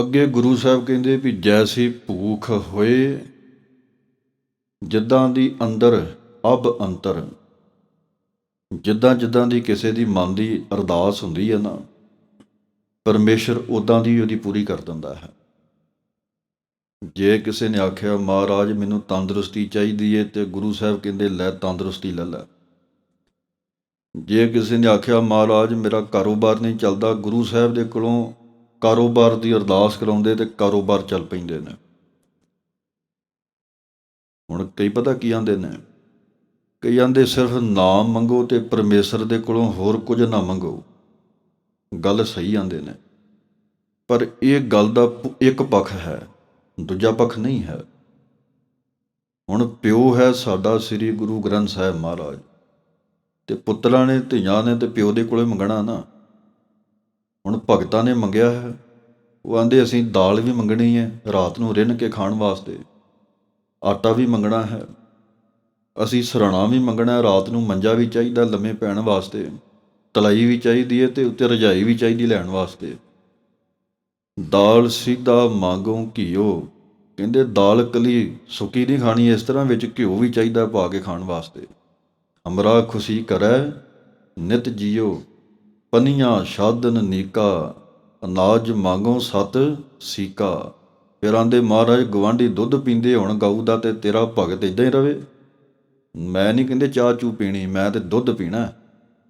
ਅੱਗੇ ਗੁਰੂ ਸਾਹਿਬ ਕਹਿੰਦੇ ਵੀ ਜੈਸੀ ਭੂਖ ਹੋਏ, ਜਿੱਦਾਂ ਦੀ ਅੰਦਰ, ਅਬ ਅੰਤਰ। ਜਿੱਦਾਂ ਜਿੱਦਾਂ ਦੀ ਕਿਸੇ ਦੀ ਮਨ ਦੀ ਅਰਦਾਸ ਹੁੰਦੀ ਹੈ ਨਾ, ਪਰਮੇਸ਼ਰ ਉਦਾਂ ਦੀ ਉਹਦੀ ਪੂਰੀ ਕਰ ਦਿੰਦਾ ਹੈ। ਜੇ ਕਿਸੇ ਨੇ ਆਖਿਆ, ਮਹਾਰਾਜ, ਮੈਨੂੰ ਤੰਦਰੁਸਤੀ ਚਾਹੀਦੀ ਏ, ਤੇ ਗੁਰੂ ਸਾਹਿਬ ਕਹਿੰਦੇ, ਲੈ ਤੰਦਰੁਸਤੀ ਲੈ ਲੈ। ਜੇ ਕਿਸੇ ਨੇ ਆਖਿਆ, ਮਹਾਰਾਜ, ਮੇਰਾ ਕਾਰੋਬਾਰ ਨਹੀਂ ਚੱਲਦਾ, ਗੁਰੂ ਸਾਹਿਬ ਦੇ ਕੋਲੋਂ ਕਾਰੋਬਾਰ ਦੀ ਅਰਦਾਸ ਕਰਾਉਂਦੇ ਤੇ ਕਾਰੋਬਾਰ ਚੱਲ ਪੈਂਦੇ ਨੇ। ਹੁਣ ਕਈ ਪਤਾ ਕੀ ਆਂਦੇ ਨੇ? ਕਈ ਆਂਦੇ ਸਿਰਫ ਨਾਮ ਮੰਗੋ ਤੇ ਪਰਮੇਸ਼ਰ ਦੇ ਕੋਲੋਂ ਹੋਰ ਕੁਝ ਨਾ ਮੰਗੋ। ਗੱਲ ਸਹੀ ਆਂਦੇ ਨੇ। ਪਰ ਇਹ ਗੱਲ ਦਾ ਇੱਕ ਪੱਖ ਹੈ, ਦੂਜਾ ਪੱਖ ਨਹੀਂ ਹੈ। ਹੁਣ ਪਿਓ ਹੈ ਸਾਡਾ ਸ੍ਰੀ ਗੁਰੂ ਗ੍ਰੰਥ ਸਾਹਿਬ ਮਹਾਰਾਜ। ਤੇ ਪੁੱਤਰਾਂ ਨੇ, ਧੀਆਂ ਨੇ ਤੇ ਪਿਓ ਦੇ ਕੋਲੇ ਮੰਗਣਾ ਨਾ। ਹੁਣ ਭਗਤਾਂ ਨੇ ਮੰਗਿਆ ਹੈ। ਉਹ ਆਂਦੇ ਅਸੀਂ ਦਾਲ ਵੀ ਮੰਗਣੀ ਹੈ, ਰਾਤ ਨੂੰ ਰਿੰਨ ਕੇ ਖਾਣ ਵਾਸਤੇ। ਆਟਾ ਵੀ ਮੰਗਣਾ ਹੈ। ਅਸੀਂ ਸਰਾਣਾ ਵੀ ਮੰਗਣਾ ਹੈ, ਰਾਤ ਨੂੰ ਮੰਜਾ ਵੀ ਚਾਹੀਦਾ ਲੰਮੇ ਪੈਣ ਵਾਸਤੇ। ਤਲਾਈ ਵੀ ਚਾਹੀਦੀ ਹੈ ਤੇ ਉੱਤੇ ਰਜਾਈ ਵੀ ਚਾਹੀਦੀ ਲੈਣ ਵਾਸਤੇ। ਦਾਲ ਸਿੱਧਾ ਮੰਗੋ ਘਿਓ। ਕਹਿੰਦੇ, ਦਾਲ ਕਲੀ ਸੁੱਕੀ ਨਹੀਂ ਖਾਣੀ, ਇਸ ਤਰ੍ਹਾਂ ਵਿੱਚ ਘਿਓ ਵੀ ਚਾਹੀਦਾ ਪਾ ਕੇ ਖਾਣ ਵਾਸਤੇ। ਹਮਰਾ ਖੁਸ਼ੀ ਕਰੈ, ਨਿਤ ਜੀਓ। ਪਨੀਆਂ ਸ਼ਾਦਨ ਨੀਕਾ, ਅਨਾਜ ਮੰਗੋ ਸਤ ਸੀਕਾ। ਫਿਰ ਆਂਦੇ, ਮਹਾਰਾਜ ਗਵਾਂਢੀ ਦੁੱਧ ਪੀਂਦੇ ਹੁਣ ਗਊ ਦਾ ਤੇ ਤੇਰਾ ਭਗਤ ਇਦਾਂ ਹੀ ਰਵੇ? ਮੈਂ ਨਹੀਂ ਕਹਿੰਦੇ, ਚਾਹ ਚੂ ਪੀਣੀ, ਮੈਂ ਤੇ ਦੁੱਧ ਪੀਣਾ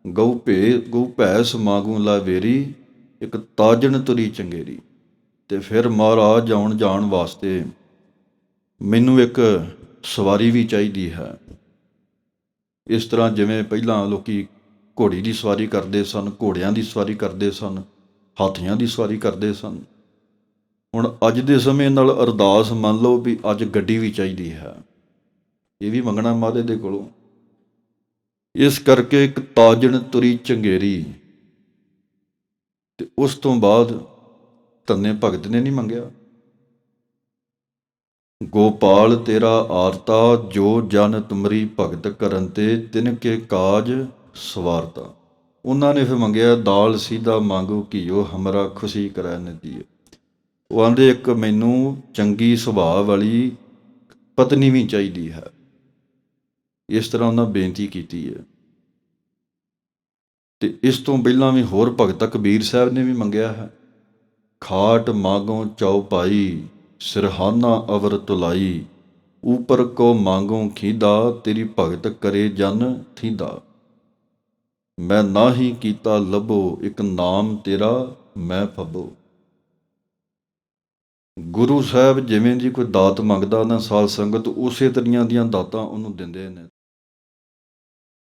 ਗਊ ਭੇ, ਗਊ ਭੈਸ ਮਾਗੂ ਲਾਵੇਰੀ ਇੱਕ ਤਾਜਣ ਤੁਰੀ ਚੰਗੇਰੀ। ਤੇ ਫਿਰ ਮਹਾਰਾਜ ਆਉਣ ਜਾਣ ਵਾਸਤੇ ਮੈਨੂੰ ਇੱਕ ਸਵਾਰੀ ਵੀ ਚਾਹੀਦੀ ਹੈ। ਇਸ ਤਰ੍ਹਾਂ ਜਿਵੇਂ ਪਹਿਲਾਂ ਲੋਕੀ ਘੋੜੀ ਦੀ ਸਵਾਰੀ ਕਰਦੇ ਸਨ, ਘੋੜਿਆਂ ਦੀ ਸਵਾਰੀ ਕਰਦੇ ਸਨ, ਹਾਥੀਆਂ ਦੀ ਸਵਾਰੀ ਕਰਦੇ ਸਨ। ਹੁਣ ਅੱਜ ਦੇ ਸਮੇਂ ਨਾਲ ਅਰਦਾਸ ਮੰਨ ਲਓ ਵੀ ਅੱਜ ਗੱਡੀ ਵੀ ਚਾਹੀਦੀ ਹੈ। ਇਹ ਵੀ ਮੰਗਣਾ ਮਾਦੇ ਦੇ ਕੋਲੋਂ। ਇਸ ਕਰਕੇ ਇੱਕ ਤਾਜਣ ਤੁਰੀ ਚੰਗੇਰੀ। ਤੇ ਉਸ ਤੋਂ ਬਾਅਦ ਧੰਨੇ ਭਗਤ ਨੇ ਨਹੀਂ ਮੰਗਿਆ। ਗੋਪਾਲ ਤੇਰਾ ਆਰਤਾ, ਜੋ ਜਨ ਤੁਮਰੀ ਭਗਤ ਕਰਨ ਤੇ ਤਿਨ ਕੇ ਕਾਜ ਸਵਾਰਤਾ। ਉਹਨਾਂ ਨੇ ਫਿਰ ਮੰਗਿਆ, ਦਾਲ ਸਿੱਧਾ ਮੰਗੋ, ਘਿਓ ਹਮਰਾ ਖੁਸ਼ੀ ਕਰੈ ਨਦੀ ਉਹ ਆਂਦੇ ਇੱਕ ਮੈਨੂੰ ਚੰਗੀ ਸੁਭਾਅ ਵਾਲੀ ਪਤਨੀ ਵੀ ਚਾਹੀਦੀ ਹੈ। ਇਸ ਤਰ੍ਹਾਂ ਉਹਨਾਂ ਬੇਨਤੀ ਕੀਤੀ ਹੈ। ਤੇ ਇਸ ਤੋਂ ਪਹਿਲਾਂ ਵੀ ਹੋਰ ਭਗਤ ਕਬੀਰ ਸਾਹਿਬ ਨੇ ਵੀ ਮੰਗਿਆ ਹੈ। ਖਾਟ ਮਾਗੋ ਚਉਪਾਈ ਸਿਰਹਾਨਾ ਅਵਰ ਤੁਲਾਈ। ਉਪਰ ਕੋ ਮੰਗੋ ਖੀਦਾ, ਤੇਰੀ ਭਗਤ ਕਰੇ ਜਨ ਥੀਦਾ। ਮੈਂ ਨਾਹੀ ਕੀਤਾ ਲੱਭੋ, ਇੱਕ ਨਾਮ ਤੇਰਾ ਮੈਂ ਫੱਬੋ ਗੁਰੂ ਸਾਹਿਬ ਜਿਵੇਂ ਜੀ ਕੋਈ ਦਾਤ ਮੰਗਦਾ ਨਾ ਸਾਧ ਸੰਗਤ, ਉਸੇ ਤਰੀਆਂ ਦੀਆਂ ਦਾਤਾਂ ਉਹਨੂੰ ਦਿੰਦੇ ਨੇ।